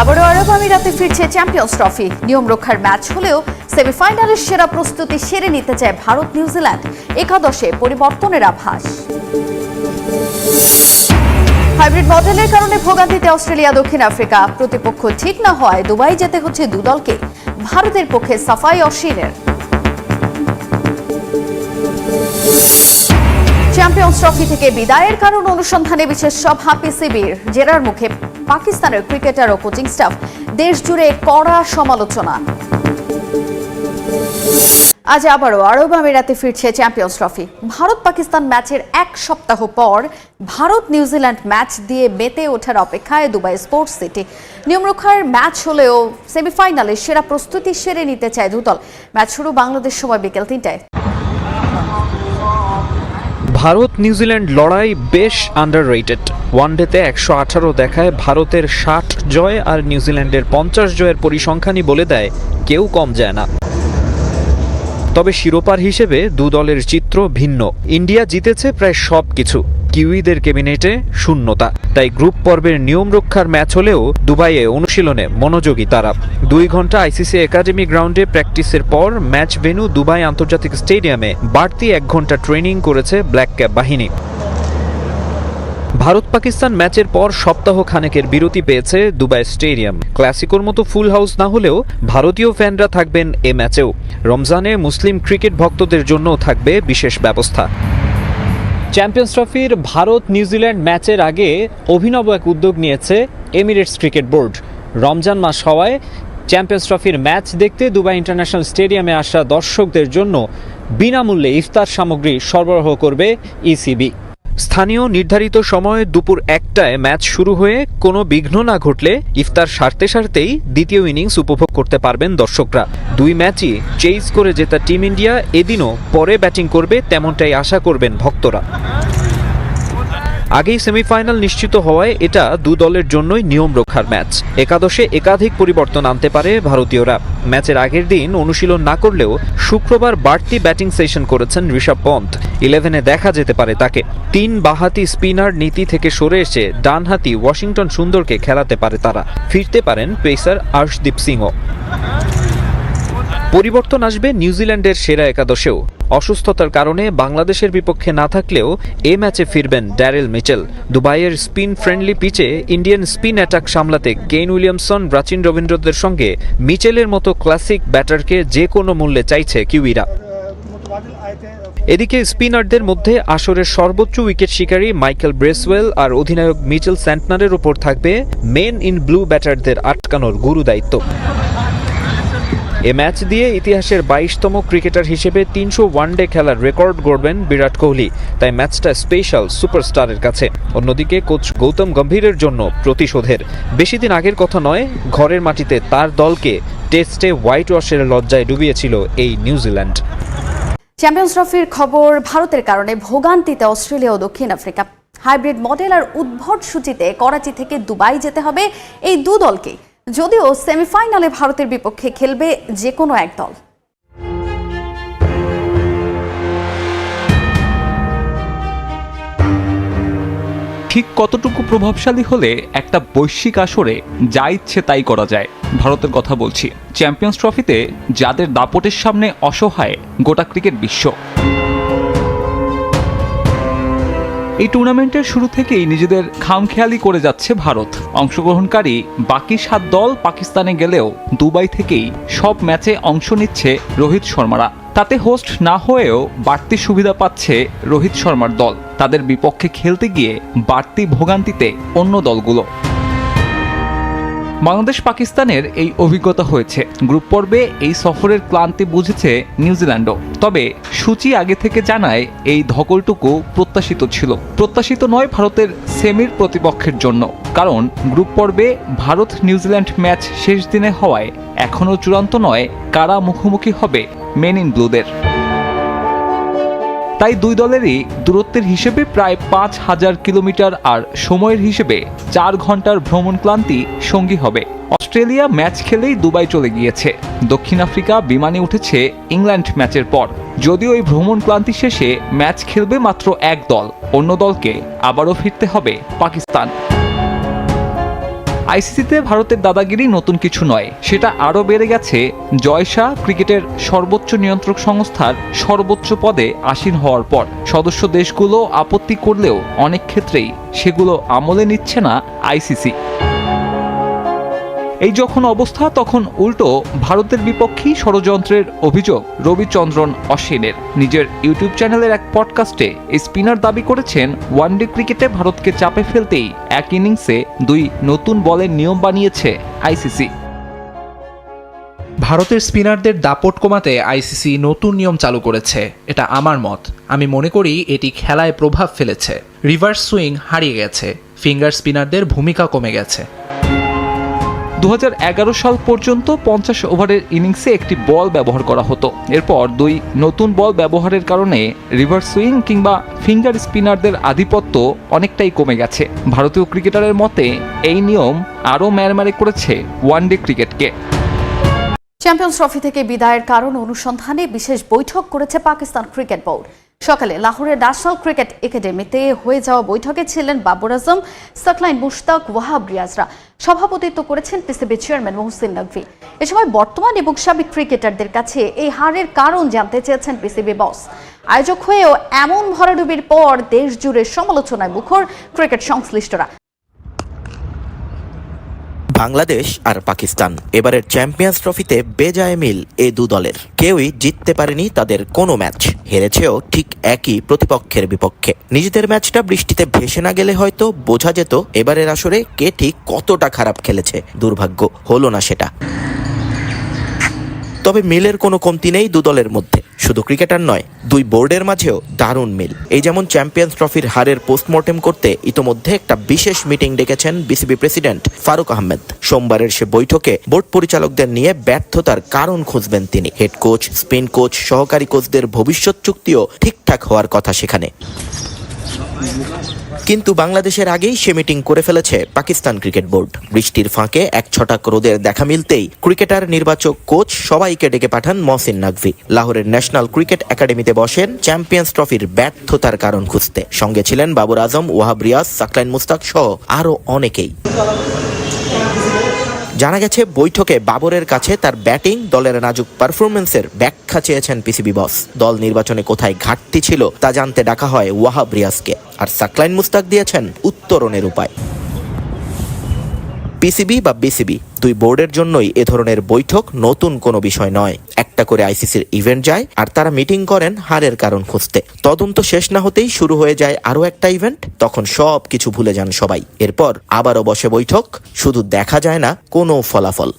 আবারও আরব আমিরাতে ফিরছে চ্যাম্পিয়ন্স ট্রফি নিয়ম রক্ষার ম্যাচ হলেও সেমিফাইনালের সেরা প্রস্তুতি সেরে নিতে চায় ভারত নিউজিল্যান্ড একাদশে পরিবর্তনের আভাস। হাইব্রিড মডেলের কারণে ভোগান্তিতে অস্ট্রেলিয়া, দক্ষিণ আফ্রিকা। প্রতিপক্ষ ঠিক না হয় দুবাই যেতে হচ্ছে দুদলকে ভারতের পক্ষে সাফাই অশ্বিনের। চ্যাম্পিয়ন্স ট্রফি থেকে বিদায়ের কারণ অনুসন্ধানে বিশেষ সভা, পিসিবির। জেরার মুখে পাকিস্তানের ক্রিকেটার ও কোচিং স্টাফ। দেশ জুড়ে কড়া সমালোচনা। আজ আবারও আরব আমিরাতে ফিরছে চ্যাম্পিয়ন্স ট্রফি। ভারত পাকিস্তান ম্যাচের এক সপ্তাহ পর ভারত নিউজিল্যান্ড ম্যাচ দিয়ে মেতে ওঠার অপেক্ষায় দুবাই স্পোর্টস সিটি। নিয়মরক্ষার ম্যাচ হলেও সেমিফাইনালে সেরা প্রস্তুতি সেরে নিতে চায় দুদল। ম্যাচ শুরু বাংলাদেশ সময় বিকেল তিনটায়। ভারত নিউজিল্যান্ড লড়াই বেশ আন্ডার রেটেড ওয়ানডেতে একশো আঠারো দেখায় ভারতের ষাট জয় আর নিউজিল্যান্ডের পঞ্চাশ জয়ের পরিসংখ্যানই বলে দেয়, কেউ কম যায় না। তবে শিরোপার হিসেবে দু দলের চিত্র ভিন্ন। ইন্ডিয়া জিতেছে প্রায় সব কিছু কিউইদের ক্যাবিনেটে শূন্যতা। তাই গ্রুপ পর্বের নিয়ম রক্ষার ম্যাচ হলেও দুবাইয়ে অনুশীলনে মনোযোগী তারা। দুই ঘণ্টা আইসিসি একাডেমি গ্রাউন্ডে প্র্যাকটিসের পর ম্যাচ ভেনু দুবাই আন্তর্জাতিক স্টেডিয়ামে বাড়তি এক ঘণ্টা ট্রেনিং করেছে ব্ল্যাক ক্যাপ বাহিনী। ভারত পাকিস্তান ম্যাচের পর সপ্তাহ খানেকের বিরতি পেয়েছে দুবাই স্টেডিয়াম। ক্লাসিকোর মতো ফুল হাউস না হলেও ভারতীয় ফ্যানরা থাকবেন এ ম্যাচেও। রমজানে মুসলিম ক্রিকেট ভক্তদের জন্য থাকবে বিশেষ ব্যবস্থা। চ্যাম্পিয়ন্স ট্রফির ভারত নিউজিল্যান্ড ম্যাচের আগে অভিনব এক উদ্যোগ নিয়েছে এমিরেটস ক্রিকেট বোর্ড। রমজান মাস হওয়ায় চ্যাম্পিয়ন্স ট্রফির ম্যাচ দেখতে দুবাই ইন্টারন্যাশনাল স্টেডিয়ামে আসা দর্শকদের জন্য বিনামূল্যে ইফতার সামগ্রী সরবরাহ করবে ইসিবি। স্থানীয় নির্ধারিত সময় দুপুর একটায় ম্যাচ শুরু হয়ে কোনো বিঘ্ন না ঘটলে ইফতার সারতে সারতেই দ্বিতীয় ইনিংস উপভোগ করতে পারবেন দর্শকরা। দুই ম্যাচই চেইজ করে জেতা টিম ইন্ডিয়া, এদিনও পরে ব্যাটিং করবে তেমনটাই আশা করবেন ভক্তরা। আগেই সেমিফাইনাল নিশ্চিত হওয়ায় এটা দু দলের জন্যই নিয়ম রক্ষার ম্যাচ। একাদশে একাধিক পরিবর্তন আনতে পারে ভারতীয়রা। ম্যাচের আগের দিন অনুশীলন না করলেও শুক্রবার বাড়তি ব্যাটিং সেশন করেছেন ঋষভ পন্থ। ইলেভেনে দেখা যেতে পারে তাকে। তিন বাহাতি স্পিনার নীতি থেকে সরে এসে ডানহাতি ওয়াশিংটন সুন্দরকে খেলাতে পারে তারা। ফিরতে পারেন পেসার আর্শদীপ সিংও পরিবর্তন আসবে নিউজিল্যান্ডের সেরা একাদশেও। অসুস্থতার কারণে বাংলাদেশের বিপক্ষে না থাকলেও এ ম্যাচে ফিরবেন ড্যারেল মিচেল। দুবাইয়ের স্পিন ফ্রেন্ডলি পিচে ইন্ডিয়ান স্পিন অ্যাটাক সামলাতে কেইন উইলিয়ামসন, প্রাচীন রবীন্দ্রদের সঙ্গে মিচেলের মতো ক্লাসিক ব্যাটারকে যে কোনো মূল্যে চাইছে কিউইরা। এদিকে স্পিনারদের মধ্যে আসরের সর্বোচ্চ উইকেট শিকারী মাইকেল ব্রেসওয়েল আর অধিনায়ক মিচেল স্যান্টনারের ওপর থাকবে মেন ইন ব্লু ব্যাটারদের আটকানোর গুরু দায়িত্ব। এ ম্যাচ দিয়ে ইতিহাসের বাইশতম ক্রিকেটার হিসেবে তিনশো ওয়ানডে খেলার রেকর্ড গড়বেন বিরাট কোহলি। তাই ম্যাচটা স্পেশাল সুপারস্টারের কাছে। অন্যদিকে কোচ গৌতম গম্ভীরের জন্য প্রতিশোধের। বেশি দিন আগের কথা নয়, ঘরের মাটিতে তার দলকে টেস্টে হোয়াইট ওয়াশের লজ্জায় ডুবিয়েছিল এই নিউজিল্যান্ড চ্যাম্পিয়ন্স ট্রফির খবর ভারতের কারণে ভোগান্তিতে অস্ট্রেলিয়া ও দক্ষিণ আফ্রিকা। হাইব্রিড মডেল আর উদ্ভট সূচিতে করাচি থেকে দুবাই যেতে হবে। এই দু দলকে যদিও সেমিফাইনালে ভারতের বিপক্ষে খেলবে যে কোনো এক দল। ঠিক কতটুকু প্রভাবশালী হলে একটা বৈশ্বিক আসরে যা ইচ্ছে তাই করা যায়, ভারতের কথা বলছি। চ্যাম্পিয়ন্স ট্রফিতে যাদের দাপটের সামনে অসহায় গোটা ক্রিকেট বিশ্ব। এই টুর্নামেন্টের শুরু থেকেই নিজেদের খামখেয়ালি করে যাচ্ছে ভারত। অংশগ্রহণকারী বাকি সাত দল পাকিস্তানে গেলেও দুবাই থেকেই সব ম্যাচে অংশ নিচ্ছে রোহিত শর্মারা। তাতে হোস্ট না হয়েও বাড়তি সুবিধা পাচ্ছে রোহিত শর্মার দল। তাদের বিপক্ষে খেলতে গিয়ে বাড়তি ভোগান্তিতে অন্য দলগুলো। বাংলাদেশ পাকিস্তানের এই অভিজ্ঞতা হয়েছে। গ্রুপ পর্বে এই সফরের ক্লান্তি বুঝেছে নিউজিল্যান্ডও। তবে সূচি আগে থেকে জানায় এই ধকলটুকু প্রত্যাশিত ছিল। প্রত্যাশিত নয় ভারতের সেমির প্রতিপক্ষের জন্য। কারণ গ্রুপ পর্বে ভারত নিউজিল্যান্ড ম্যাচ শেষ দিনে হওয়ায় এখনও চূড়ান্ত নয় কারা মুখোমুখি হবে মেন ইন ব্লুদের। তাই দুই দলেরই দূরত্বের হিসেবে প্রায় পাঁচ হাজার কিলোমিটার আর সময়ের হিসেবে চার ঘণ্টার ভ্রমণ ক্লান্তি সঙ্গী হবে। অস্ট্রেলিয়া ম্যাচ খেলেই দুবাই চলে গিয়েছে। দক্ষিণ আফ্রিকা বিমানে উঠেছে ইংল্যান্ড ম্যাচের পর। যদিও এই ভ্রমণ ক্লান্তি শেষে ম্যাচ খেলবে মাত্র এক দল। অন্য দলকে আবারও ফিরতে হবে পাকিস্তান। আইসিসিতে ভারতের দাদাগিরি নতুন কিছু নয়। সেটা আরও বেড়ে গেছে। জয়শাহ ক্রিকেটের সর্বোচ্চ নিয়ন্ত্রক সংস্থার সর্বোচ্চ পদে আসীন হওয়ার পর সদস্য দেশগুলো আপত্তি করলেও অনেক ক্ষেত্রেই সেগুলো আমলে নিচ্ছে না আইসিসি। এই যখন অবস্থা, তখন উল্টো ভারতের বিপক্ষেই ষড়যন্ত্রের অভিযোগ রবিচন্দ্রন অশ্বিনের। নিজের ইউটিউব চ্যানেলের এক পডকাস্টে স্পিনার দাবি করেছেন, ওয়ানডে ক্রিকেটে ভারতকে চাপে ফেলতেই এক ইনিংসে দুই নতুন বলের নিয়ম বানিয়েছে আইসিসি। ভারতের স্পিনারদের দাপট কমাতে আইসিসি নতুন নিয়ম চালু করেছে। এটা আমার মত। আমি মনে করি এটি খেলায় প্রভাব ফেলেছে। রিভার্স সুইং হারিয়ে গেছে। ফিঙ্গার স্পিনারদের ভূমিকা কমে গেছে। দু হাজার এগারো সাল পর্যন্ত পঞ্চাশ ওভারের ইনিংসে একটি বল ব্যবহার করা হতো। এরপর দুই নতুন বল ব্যবহারের কারণে রিভার্স সুইং কিংবা ফিঙ্গার স্পিনারদের আধিপত্য অনেকটাই কমে গেছে। ভারতীয় ক্রিকেটারের মতে, এই নিয়ম আরও ম্যারম্যারে করেছে ওয়ানডে ক্রিকেটকে। চ্যাম্পিয়ন্স ট্রফি থেকে বিদায়ের কারণ অনুসন্ধানে বিশেষ বৈঠক করেছে পাকিস্তান ক্রিকেট বোর্ড। সকালে লাহোরের ন্যাশনাল ক্রিকেট একাডেমিতে হয়ে যাওয়া বৈঠকে ছিলেন বাবর আজম, সাকলাইন মুশতাক, ওয়াহাব রিয়াজরা। সভাপতিত্ব করেছেন পিসিবি চেয়ারম্যান মোহসিন নকভি। এ সময় বর্তমান এবং সাবেক ক্রিকেটারদের কাছে এই হারের কারণ জানতে চেয়েছেন পিসিবি বস। আয়োজক হয়েও এমন ভরাডুবির পর দেশ জুড়ে সমালোচনায় মুখর ক্রিকেট সংশ্লিষ্টরা। বাংলাদেশ আর পাকিস্তান। এবারের চ্যাম্পিয়ন্স ট্রফিতে বেজায় মিল এ দু দলের। কেউই জিততে পারেনি তাদের কোনো ম্যাচ। হেরেছেও ঠিক একই প্রতিপক্ষের বিপক্ষে। নিজেদের ম্যাচটা বৃষ্টিতে ভেসে না গেলে হয়তো বোঝা যেত এবারের আসরে কে ঠিক কতটা খারাপ খেলেছে। দুর্ভাগ্য হলো না সেটা। তবে মিলের কোনো কমতি নেই দু দলের মধ্যে। শুধু ক্রিকেটার নয়, দুই বোর্ডের মাঝেও দারুণ মিল। এই যেমন চ্যাম্পিয়ন্স ট্রফির হারের পোস্টমর্টেম করতে ইতোমধ্যে একটা বিশেষ মিটিং ডেকেছেন বিসিবি প্রেসিডেন্ট ফারুক আহমেদ। সোমবারের সে বৈঠকে বোর্ড পরিচালকদের নিয়ে ব্যর্থতার কারণ খুঁজবেন তিনি। হেড কোচ, স্পিন কোচ, সহকারী কোচদের ভবিষ্যৎ চুক্তিও ঠিকঠাক হওয়ার কথা সেখানে। কিন্তু বাংলাদেশের আগেই সে মিটিং করে ফেলেছে পাকিস্তান ক্রিকেট বোর্ড। বৃষ্টির ফাঁকে এক ছটাক রোদের দেখা মিলতেই ক্রিকেটার, নির্বাচক, কোচ সবাইকে ডেকে পাঠান মহসিন নাকভি। লাহোরের ন্যাশনাল ক্রিকেট একাডেমিতে বসেন চ্যাম্পিয়ন্স ট্রফির ব্যর্থতার কারণ খুঁজতে। সঙ্গে ছিলেন বাবুর আজম, ওয়াহাব রিয়াজ, সাকলাইন মুস্তাক সহ আরও অনেকেই। জানা গেছে, বৈঠকে বাবরের কাছে তার ব্যাটিং দলের নাজুক পারফরমেন্সের ব্যাখ্যা চেয়েছেন পিসিবি বস। দল নির্বাচনে কোথায় ঘাটতি ছিল তা জানতে ডাকা হয় ওয়াহাব রিয়াজকে। আর সাকলাইন মুস্তাক দিয়েছেন উত্তরণের উপায়। পিসিবি বা বিসিবি দুই বোর্ডের জন্যই এ ধরনের বৈঠক নতুন কোনো বিষয় নয়। একটা করে আইসিসির ইভেন্ট যায় আর তারা মিটিং করেন হারের কারণ খুঁজতে। তদন্ত শেষ না হতেই শুরু হয়ে যায় আরও একটা ইভেন্ট, তখন সব কিছু ভুলে যান সবাই। এরপর আবারও বসে বৈঠক, শুধু দেখা যায় না কোনো ফলাফল।